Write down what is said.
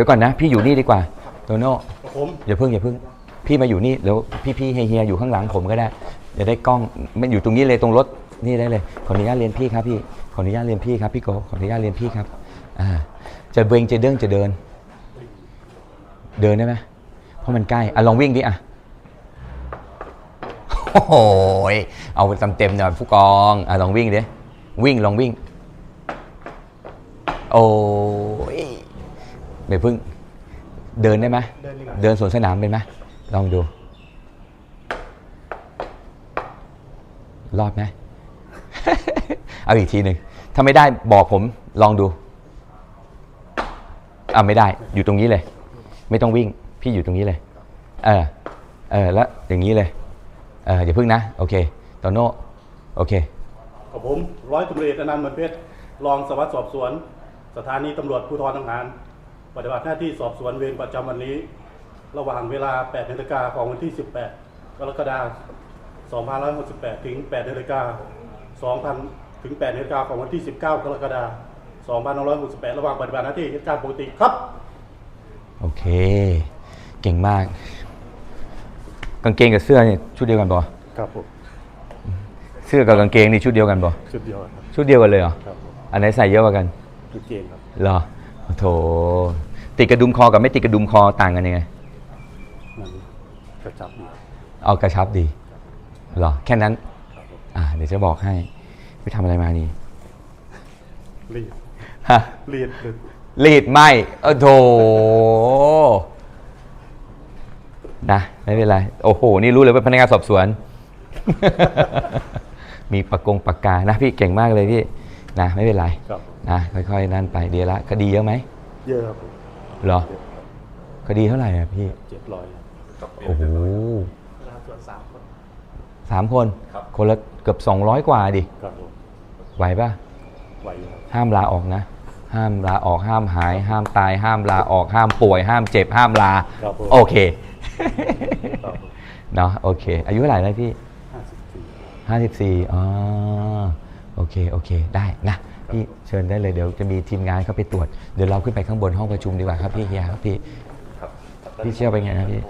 ดี๋ยวก่อนนะ พี่อยู่นี่ดีกว่าโตโน่กับผมอย่าเพิ่งอย่าเพิ่ง พี่มาอยู่นี่แล้วพี่พี่เฮียๆอยู่ข้างหลังผมก็ได้จะได้กล้องไม่อยู่ตรงนี้เลยตรงรถนี่ได้เลยขออนุญาตเรียนพี่ครับพี่ขออนุญาตเรียนพี่ครับพี่โกขออนุญาตเรียนพี่ครับอ่าจะเบงจะเด้งจะเดิน เดินได้ไหมเพราะมันใกล้อะลองวิ่งดิอะโอ้โหยเอาไปเต็มๆหน่อยผู้กองอะลองวิ่งดิวิ่งลองวิ่ง โอ้ย ไม่พึ่งเดินได้ไหมเดินดีกว่าเดินสวนสนามเป็นไหมลองดู รอดไหม เอาอีกทีหนึ่งถ้าไม่ได้บอกผมลองดูอ่าไม่ได้ อยู่ตรงนี้เลย ไม่ต้องวิ่ง พี่อยู่ตรงนี้เลย เออ เออแล้วอย่างนี้เลย เอออย่าพึ่งนะ โอเคโตโน่โอเคกับผมร้อยตำรวจเอกอนันต์เหมือนเพชรรองสารวัสดิ์สอบสวน สถานีตำรวจภูธรทหาร ปฏิบัติหน้าที่สอบสวนเวรประจำวันนี้ ระหว่างเวลา 8นาฬิกาของวันที่ 18 กรกฎาคม 2568 ถึง 8นาฬิกา2,000 ถึง 8นาฬิกาของวันที่ 19 กรกฎาคม 2568 ระหว่างปฏิบัติหน้าที่เหตุการณ์ปกติครับ โอเค เก่งมาก กางเกงกับเสื้อเนี่ยชุดเดียวกันปะครับผม เสื้อกับกางเกงนี่ชุดเดียวกันปะชุดเดียวครับชุดเดียวกันเลยเหรอ ครับผมอันไหนใส่เยอะกว่ากันชุดเกงครับ เหรอ โถติดกระดุมคอกับไม่ติดกระดุมคอต่างกันยังไงนั่นกระจับอยู่เอากระชับดีเหรอแค่นั้นอ่า เดี๋ยวจะบอกให้ไปทำอะไรมานี่รีดฮะ รีดรีดรีดไหมเออโถนะไม่เป็นไร โอ้โห นี่รู้เลยว่าพนักงานสอบสวน มีปากกงปากกานะพี่เก่งมากเลยพี่ นะไม่เป็นไรครับผมนะค่อยๆนั่นไปเดียวละคดีเยอะไหมเยอะครับผมเหรอ คดีเท่าไหร่อะพี่เจ็ดร้อยโอ้โหส่วนสามคนสามคนคนละเกือบ200กว่าดิครับผมไหวปะไหวอยู่ครับห้ามลาออกนะ ห้ามลาออกห้ามหาย ห้ามตาย ห้ามลาออกห้ามป่วย ห้ามเจ็บห้ามลาครับผมโอเคครับผมเนาะโอเค อายุเท่าไหร่แล้วพี่ห้าสิบสี่54อ๋อ โอเคโอเคได้นะพี่เชิญได้เลยเดี๋ยวจะมีทีมงานเข้าไปตรวจเดี๋ยวเราขึ้นไปข้างบนห้องประชุมดีกว่าครับพี่เฮียครับพี่ครับพี่เชื่อไปนไงครับพี่